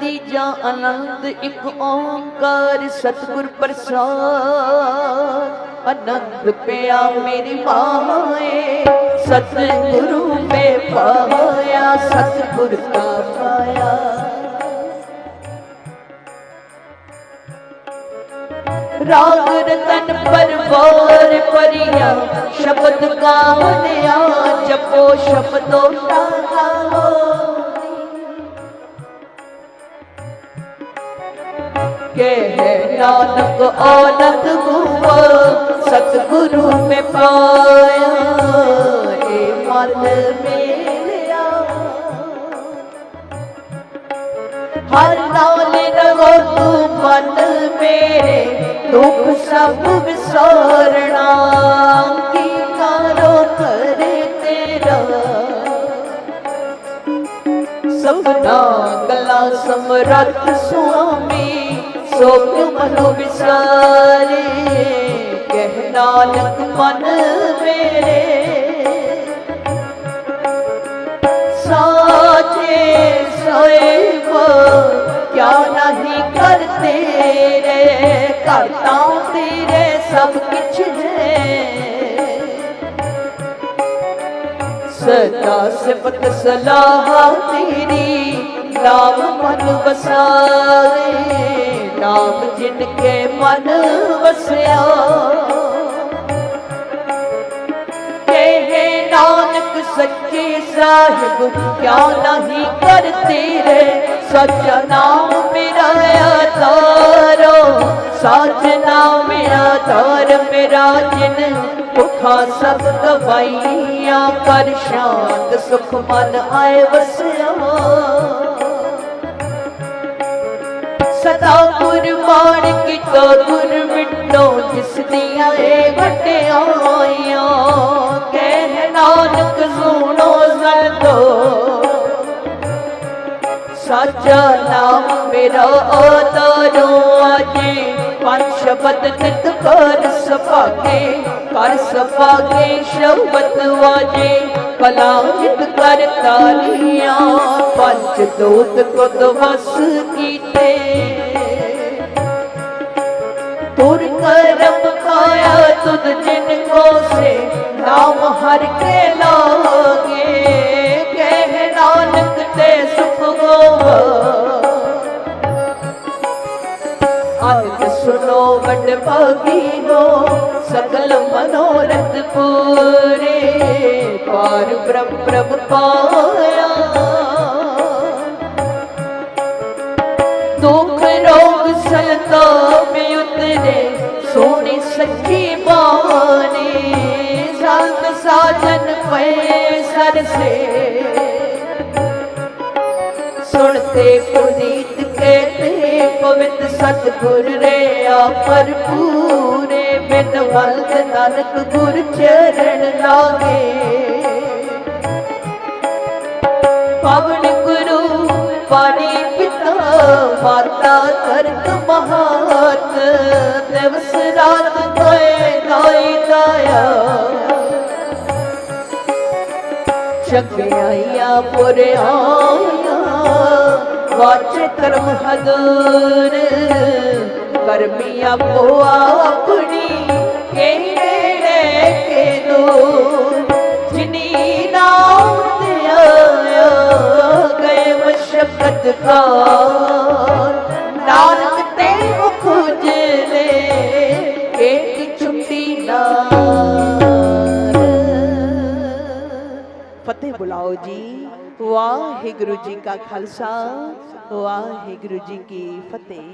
ਤੀਜਾ ਆਨੰਦ ਇੱਕ ਓੰਕਾਰ ਸਤਿਗੁਰ ਪ੍ਰਸਾਦ। ਆਨੰਦ ਪਿਆ ਮੇਰੀ ਮਾਏ ਸਤਿਗੁਰੂ ਮੇ ਪਾਇਆ ਸਤਿਗੁਰ ਕਾ ਪਾਇਆ। ਰਾਗ ਰਤਨ ਪਰਵਾਰ ਪਰਿਆ, ਸ਼ਬਦ ਗਾਵਨਿਆ ਜਪੋ ਸ਼ਬਦੋ ਗਾਵੋ ਕਹਿ ਨਾਨਕ, ਆਨੰਦ ਗੁਆ ਸਤਿਗੁਰੂ ਮੇ ਪਾਇਆ। ਏ ਮਨ ਮੇਰਿਆ ਹਰ ਨਾਲ ਰਵੋ ਤੂੰ ਮਨ ਮੇਰੇ, ਦੁੱਖ ਸਭ ਵਿਸਾਰਣਾ ਕੀ ਕਰੋ ਕਰੇ ਤੇਰਾ? ਸਭਨਾ ਗਲਾ ਸਮਰੱਥ ਸੁਆਮੀ ਸੋ ਕਿਉ ਮਨੋ ਵਿਸਾਰੇ ਕਹਿ ਨਾਨਕ ਮਨ ਮੇਰੇ। ਸਾਚੇ ਸੋਇਬ ਕਿਆ ਨਹੀਂ ਕਰ ਤੇਰੇ ਕਰਤਾ ਤੇਰੇ ਸਭ ਕਿਛ ਹੈ। ਸਦਾ ਸਿਫਤ ਸਲਾਹ ਤੇਰੀ, ਨਾਮ ਮਨ ਵਸਾਏ ਨਾਮ ਜਿਨ ਕੇ ਮਨ ਵਸਿਆ। ਕਹੇ ਨਾਨਕ ਸੱਚੇ ਸਾਹਿਬ ਕਿਆ ਨਹੀਂ ਕਰ ਤੇਰੇ ਸੱਚਾ ਨਾਮ ਮੇਰਾ ਆਧਾਰੋ। ਸੱਚ ਨਾਮ ਮੇਰਾ ਤਾਰ ਮੇਰਾ ਜਿਨ ਭੁਖਾ ਸਭ ਗਵਾਈਆਂ ਕਰ ਸ਼ਾਂਤ ਸੁਖ ਮਨ ਆਏ ਵਸਿਆ। ਸਦਾ ਗੁਰਬਾਣ ਕੀਤਾ ਗੁਰ ਮਿਟੋ, ਜਿਸ ਦੀਆਂ ਏ ਵਟਿਆਈਆਂ ਕਹਿ ਨਾਨਕ ਸੁਣੋ ਸੰਤੋ ਸਾਚਾ ਨਾਮ ਮੇਰਾ ਆਤਾਰੋ ਆਜੇ। ਪੰਜ ਸ਼ਬਦ ਨਿਤ ਕਰ ਸਭਾਗੇ ਕਰ ਸਭਾਗੇ ਸ਼ਬਦ ਵਾਜੇ। ਕਲਾ ਜਿਤ ਕਰ ਤਾਲੀਆਂ, ਪੰਜ ਦੋਤ ਕੁਦ ਵਸ ਕੀਤੇ ਤੁਰ ਕਰਮ ਪਾਇਆ ਤੁਧ ਜਿਨ ਕੋ ਸੇ ਨਾਮ ਹਰ ਕੇ ਲਾਗੇ। ਕਹਿ ਨਾਨਕ ਤੇ ਸੁਖ ਹੋਵਾ ਆਦਿ ਸੁਨੋ ਵਡ ਭਾਗੀ ਹੋ ਸਕਲ ਮਨੋਰਥ ਪੂਰੇ। ਪਾਰ ਬ੍ਰਹਮ ਪ੍ਰਭ ਸੋਹਣੀ ਸੱਚੀ ਬਾਣੀ ਸੰਤ ਸਾਜਨ ਪਏ ਸਰਸੇ। ਸੁਣਤੇ ਪੁਨੀਤ ਕਹਤੇ ਪਵਿੱਤ ਸਤਿਗੁਰ ਰਿਆ ਭਰਪੂਰੇ, ਬਿਨ ਵਲਦ ਨਾਨਕ ਗੁਰ ਚਰਨ ਲਾਗੇ। ਪਵਨ ਗੁਰੂ ਪਾਣੀ ਮਾਤਾ ਕਰਤ ਮਹਾਤ ਦਿਵਸ ਰਾਤ ਕੋਏ ਦਾਈ ਦਾਇਆ ਸ਼ਕਿਆਈਆਂ ਪੁਰਿਆਈਆਂ, ਵਾਚ ਕਰਮ ਹਦੂਰ ਕਰਮੀ ਆਪੋ ਆਪਣੀ ਕਿਹੜੇ ਕੇ ਦੂਰ? ਜਿਨੀ ਨਾਮ ਤੇ ਆਇਆ, ਗਏ ਮਸ਼ਕਤ ਕਾ ਫਤਿਹ ਬੁਲਾਓ ਜੀ। ਵਾਹਿਗੁਰੂ ਜੀ ਕਾ ਖਾਲਸਾ ਵਾਹਿਗੁਰੂ ਜੀ ਕੀ ਫਤਿਹ।